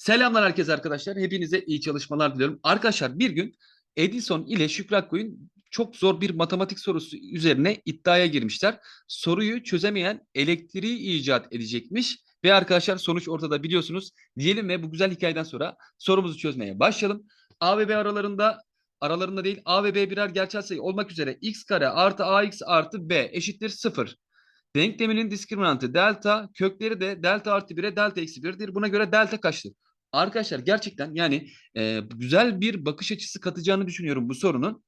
Selamlar herkese arkadaşlar. Hepinize iyi çalışmalar diliyorum. Arkadaşlar bir gün Edison ile Şükrü Akkoyun çok zor bir matematik sorusu üzerine iddiaya girmişler. Soruyu çözemeyen elektriği icat edecekmiş. Ve arkadaşlar sonuç ortada biliyorsunuz. Diyelim ve bu güzel hikayeden sonra sorumuzu çözmeye başlayalım. A ve B aralarında aralarında değil A ve B birer gerçel sayı olmak üzere x kare artı ax artı b eşittir 0. Denkleminin diskriminantı delta, kökleri de delta artı 1'e delta eksi 1'dir. Buna göre delta kaçtır? Arkadaşlar gerçekten yani e, güzel bir bakış açısı katacağını düşünüyorum bu sorunun.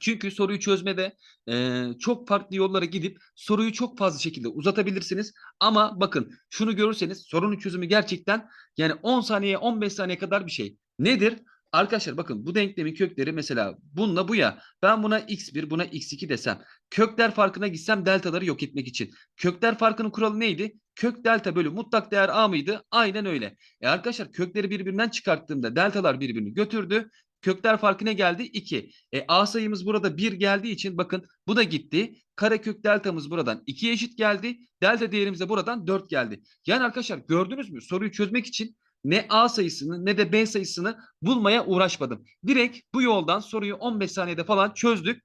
Çünkü soruyu çözmede e, çok farklı yollara gidip soruyu çok fazla şekilde uzatabilirsiniz. Ama bakın şunu görürseniz sorunun çözümü gerçekten yani 10 saniye 15 saniye kadar bir şey. Nedir? Arkadaşlar bakın bu denklemin kökleri mesela bununla bu ya. Ben buna x1 buna x2 desem. Kökler farkına gitsem deltaları yok etmek için. Kökler farkının kuralı neydi? Kök delta bölü mutlak değer a mıydı? Aynen öyle. E arkadaşlar kökleri birbirinden çıkarttığımda deltalar birbirini götürdü. Kökler farkı ne geldi? 2. E, A sayımız burada 1 geldiği için bakın bu da gitti. Karekök deltamız buradan 2'ye eşit geldi. Delta değerimiz de buradan 4 geldi. Yani arkadaşlar gördünüz mü? Soruyu çözmek için ne A sayısını ne de B sayısını bulmaya uğraşmadım. Direkt bu yoldan soruyu 15 saniyede falan çözdük.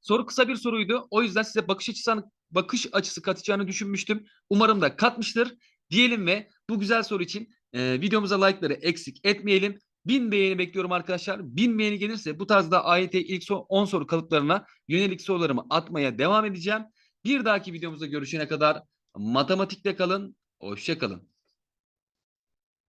Soru kısa bir soruydu. O yüzden size bakış açısı bakış açısı katacağını düşünmüştüm. Umarım da katmıştır. Diyelim ve bu güzel soru için e, videomuza like'ları eksik etmeyelim. 1000 beğeni bekliyorum arkadaşlar. 1000 beğeni gelirse bu tarzda AYT ilk 10 soru kalıplarına yönelik sorularımı atmaya devam edeceğim. Bir dahaki videomuzda görüşene kadar matematikte kalın. Hoşça kalın.